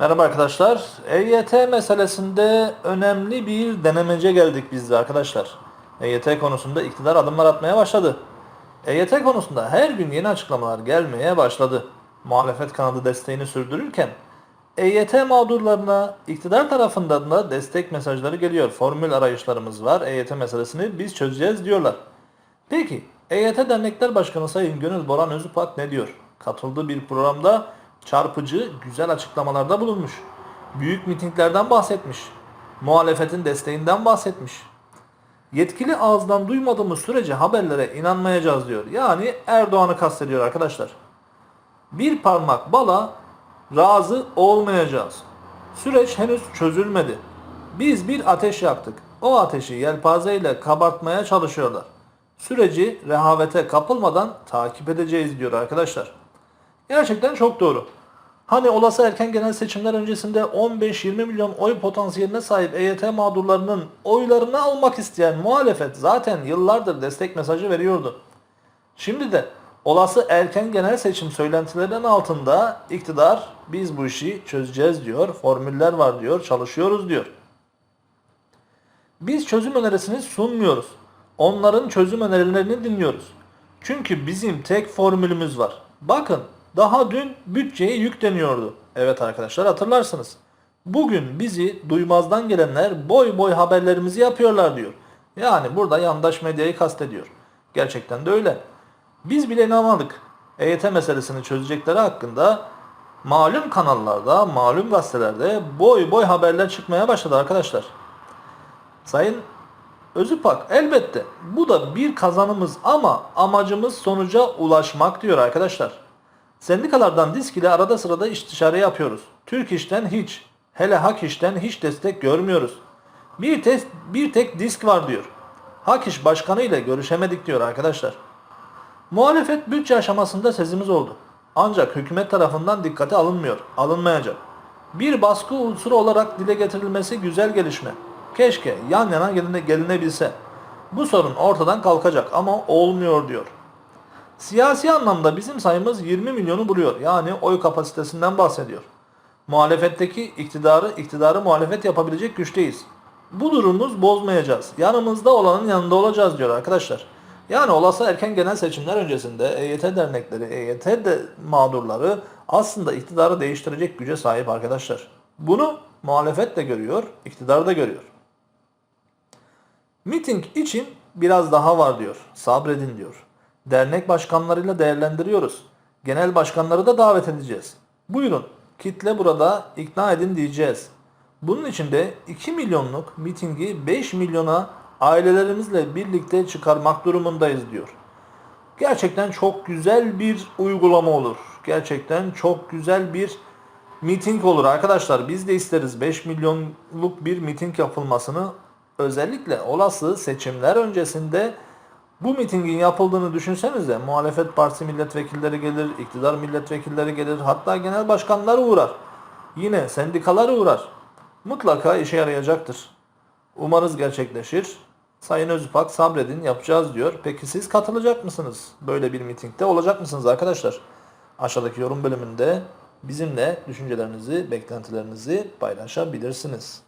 Merhaba arkadaşlar. EYT meselesinde önemli bir denemece geldik biz de arkadaşlar. EYT konusunda iktidar adımlar atmaya başladı. EYT konusunda her gün yeni açıklamalar gelmeye başladı. Muhalefet kanadı desteğini sürdürürken EYT mağdurlarına iktidar tarafından da destek mesajları geliyor. Formül arayışlarımız var. EYT meselesini biz çözeceğiz diyorlar. Peki EYT Dernekler Başkanı Sayın Gönül Boran Özüpak ne diyor? Katıldığı bir programda çarpıcı, güzel açıklamalarda bulunmuş. Büyük mitinglerden bahsetmiş. Muhalefetin desteğinden bahsetmiş. Yetkili ağızdan duymadığımız sürece haberlere inanmayacağız diyor. Yani Erdoğan'ı kastediyor arkadaşlar. Bir parmak bala razı olmayacağız. Süreç henüz çözülmedi. Biz bir ateş yaktık. O ateşi yelpazeyle kabartmaya çalışıyorlar. Süreci rehavete kapılmadan takip edeceğiz diyor arkadaşlar. Gerçekten çok doğru. Hani olası erken genel seçimler öncesinde 15-20 milyon oy potansiyeline sahip EYT mağdurlarının oylarını almak isteyen muhalefet zaten yıllardır destek mesajı veriyordu. Şimdi de olası erken genel seçim söylentilerinin altında iktidar biz bu işi çözeceğiz diyor, formüller var diyor, çalışıyoruz diyor. Biz çözüm önerisini sunmuyoruz. Onların çözüm önerilerini dinliyoruz. Çünkü bizim tek formülümüz var. Bakın daha dün bütçeye yükleniyordu. Evet arkadaşlar hatırlarsınız. Bugün bizi duymazdan gelenler boy boy haberlerimizi yapıyorlar diyor. Yani burada yandaş medyayı kastediyor. Gerçekten de öyle. Biz bile inanmadık. EYT meselesini çözecekleri hakkında malum kanallarda, malum gazetelerde boy boy haberler çıkmaya başladı arkadaşlar. Sayın Özüpak elbette bu da bir kazanımız ama amacımız sonuca ulaşmak diyor arkadaşlar. Sendikalardan disk ile arada sırada istişare yapıyoruz. Türk işten hiç, hele hak işten hiç destek görmüyoruz. Bir, tek bir tek disk var diyor. Hak iş başkanı ile görüşemedik diyor arkadaşlar. Muhalefet bütçe aşamasında sesimiz oldu. Ancak hükümet tarafından dikkate alınmıyor, alınmayacak. Bir baskı unsuru olarak dile getirilmesi güzel gelişme. Keşke yan yana geline, gelinebilse. Bu sorun ortadan kalkacak ama olmuyor diyor. Siyasi anlamda bizim sayımız 20 milyonu buluyor. Yani oy kapasitesinden bahsediyor. Muhalefetteki iktidarı, iktidarı muhalefet yapabilecek güçteyiz. Bu durumumuz bozmayacağız. Yanımızda olanın yanında olacağız diyor arkadaşlar. Yani olası erken genel seçimler öncesinde EYT dernekleri, EYT de mağdurları aslında iktidarı değiştirecek güce sahip arkadaşlar. Bunu muhalefet de görüyor, iktidar da görüyor. Miting için biraz daha var diyor. Sabredin diyor. Dernek başkanlarıyla değerlendiriyoruz. Genel başkanları da davet edeceğiz. Buyurun kitle burada ikna edin diyeceğiz. Bunun için de 2 milyonluk mitingi 5 milyona ailelerimizle birlikte çıkarmak durumundayız diyor. Gerçekten çok güzel bir uygulama olur. Gerçekten çok güzel bir miting olur arkadaşlar. Biz de isteriz 5 milyonluk bir miting yapılmasını. Özellikle olası seçimler öncesinde bu mitingin yapıldığını düşünsenize muhalefet partisi milletvekilleri gelir, iktidar milletvekilleri gelir, hatta genel başkanlar uğrar. Yine sendikalar uğrar. Mutlaka işe yarayacaktır. Umarız gerçekleşir. Sayın Özüpak sabredin yapacağız diyor. Peki siz katılacak mısınız? Böyle bir mitingde olacak mısınız arkadaşlar? Aşağıdaki yorum bölümünde bizimle düşüncelerinizi, beklentilerinizi paylaşabilirsiniz.